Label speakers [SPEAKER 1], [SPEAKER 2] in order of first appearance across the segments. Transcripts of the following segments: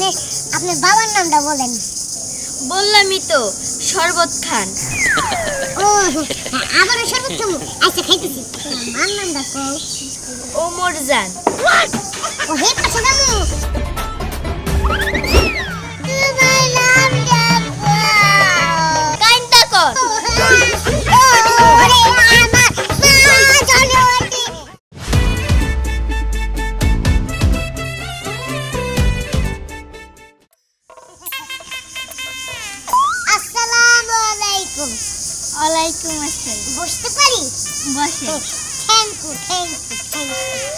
[SPEAKER 1] আপনি আপনার বাবার নামটা বলেন।
[SPEAKER 2] বললামই তো শরবত খান।
[SPEAKER 1] ও আবার শরবত খাব? আচ্ছা খাইতেছি। আমার নামটা কও।
[SPEAKER 2] ওমর জান।
[SPEAKER 1] ও হে পাশে
[SPEAKER 2] বসে।
[SPEAKER 1] Thank you thank you thank you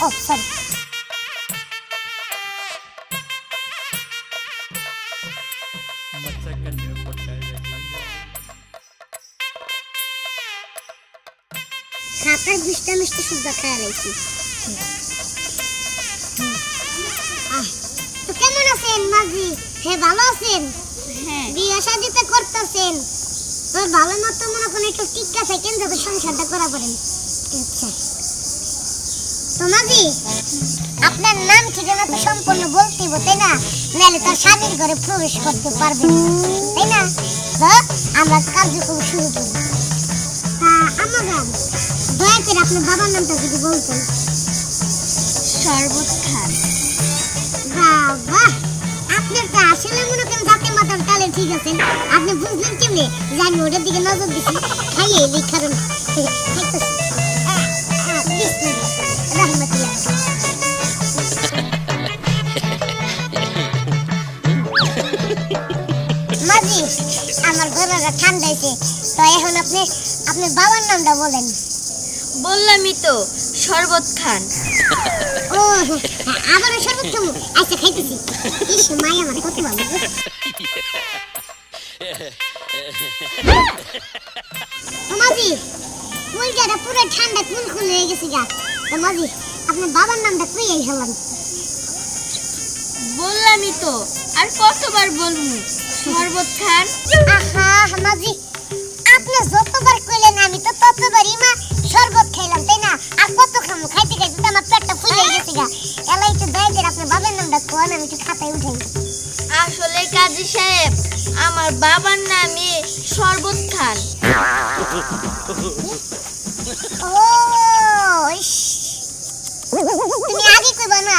[SPEAKER 1] O sorry খাতায় বিশটা মিষ্টি শুদ্ধ খাওয়া রয়েছি তো কেমন আছেন মাঝি হ্যাঁ ভালো আছেন
[SPEAKER 2] হ্যাঁ
[SPEAKER 1] বিয়ে শাদিতে করতেছেন তো ভালো মতো মনে করেন একটু টিকা থাকেন যাতে সংসারটা করা পারেন আচ্ছা তোমাজি আপনার নাম ঠিকানা তো সম্পূর্ণ বলতে হবে, তাই না? নাহলে তার স্বামীর ঘরে প্রবেশ করতে পারবে তাই না? তো আমরা কার্যক্রম শুরু করি। আমার দয়া করে আপনার বাবার নামটা যদি বলতেন।
[SPEAKER 2] শরবত খান
[SPEAKER 1] বাবা! ঠিক আছেন আপনি বুঝলেন কেমনে? যে আমি ওটার দিকে নজর দিছি খাইয়ে এই কারণ আমার গলাটা ঠান্ডা হয়েছে এখন আপনি আপনার বাবার নামটা বলেন।
[SPEAKER 2] বললামই তো, শরবত খান।
[SPEAKER 1] ও আবারও সর্বোত্তম। আচ্ছা খাইতেছি। ইস মাই আমার কত ভালো গো। তো পুরো ঠান্ডা কুল কুল হয়ে গেছে গা। তো মাঝি আপনার বাবার নামটা কই এই হলাম?
[SPEAKER 2] বললামই তো আর কতবার বলব? শরবত খান।
[SPEAKER 1] আহা মাঝি আপনি যতবার কইলেন আমি তো ততবারই মা
[SPEAKER 2] কাজী সাহেব আমার বাবার নামে শরবত খান
[SPEAKER 1] তুমি আগে কইবা না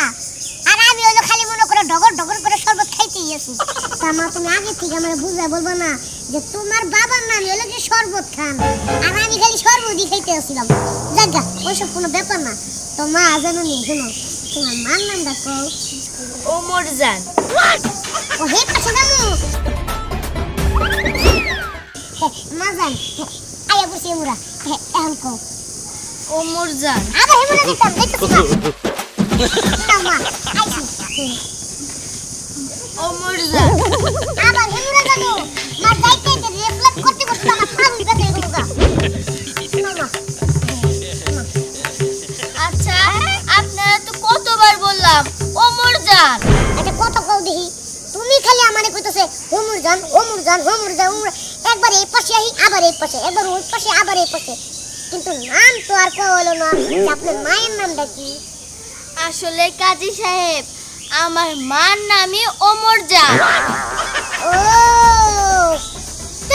[SPEAKER 1] আর আমি হলো খালি মনে করে ডগর ডগর করে শরবত খাইতেই আছি তা মা তুমি আগে থেকে আমার বুঝা বলব না যে তোমার বাবার নাম হলো কি শরবত খান আর আমি খালি শরবতই খাইতে আসছিলাম। জায়গা ওইসব কোনো ব্যাপার না। তো মা জানো নি শোনো তোমার মার নামটা কও।
[SPEAKER 2] ওমর জান।
[SPEAKER 1] ও হে পাশে দামু মা আয়া বসে মুরা এখন কও
[SPEAKER 2] ওমর জান
[SPEAKER 1] আবার হেমুরা দিতাম দেখতেছি না? না মা আইছি।
[SPEAKER 2] ওমর জান
[SPEAKER 1] আবার হেমুরা যাব মা যাইতে যাইতে করতে করতে আমার পা উল্টে গেল গা।
[SPEAKER 2] আচ্ছা আপনারা তো কতবার বললাম ওমর জান
[SPEAKER 1] এটা কত কও দেখি? তুমি খালি আমারে কইতেছে ওমর জান ওমর জান ওমর জান ওমর একবার এই পাশে আহি আবার এই পাশে একবার ওই পাশে আবার এই পাশে। কিন্তু নাম তো আর কো হলো না। যে আপনার মায়ের নামটা কি?
[SPEAKER 2] আসলে কাজী সাহেব আমার মার নামে ওমর জান
[SPEAKER 1] ও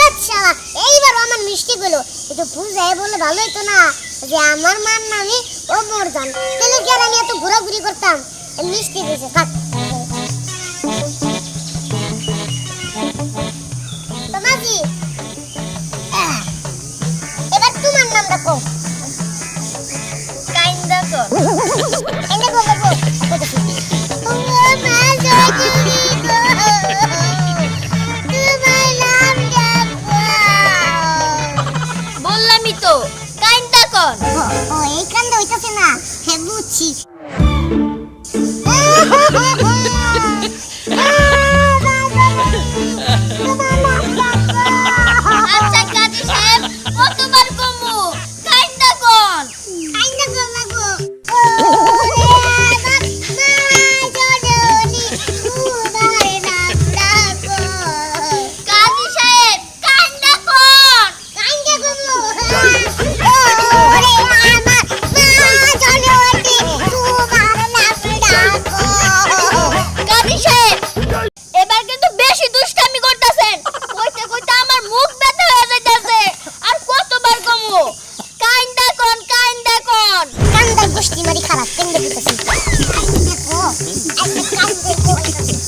[SPEAKER 1] আচ্ছা এইবার আমার মিষ্টি গুলো। একটু বুঝাই বলে ভালো হতো না যে আমার মার নামে ও মরজান তাহলে কি আর আমি এত ঘোরাঘুরি করতাম? মিষ্টি দিয়েছে থাক। কো
[SPEAKER 2] বললামই তো কাইন্দা কর।
[SPEAKER 1] ও এই কান্দা হইতাছে না হ্যাঁ বুঝছি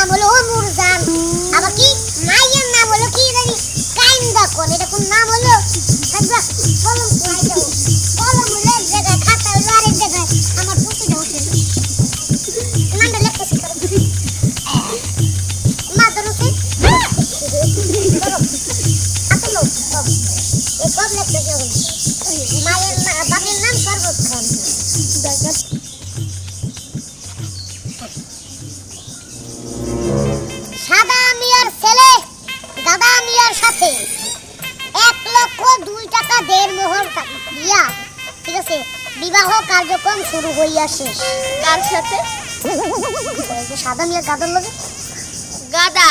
[SPEAKER 1] না বলে ও দেড় মোহর দিয়া ঠিক আছে বিবাহ কার্যক্রম শুরু হইয়া শেষ।
[SPEAKER 2] কার সাথে?
[SPEAKER 1] সাদা মিয়া গাদার লগে।
[SPEAKER 2] গাদা।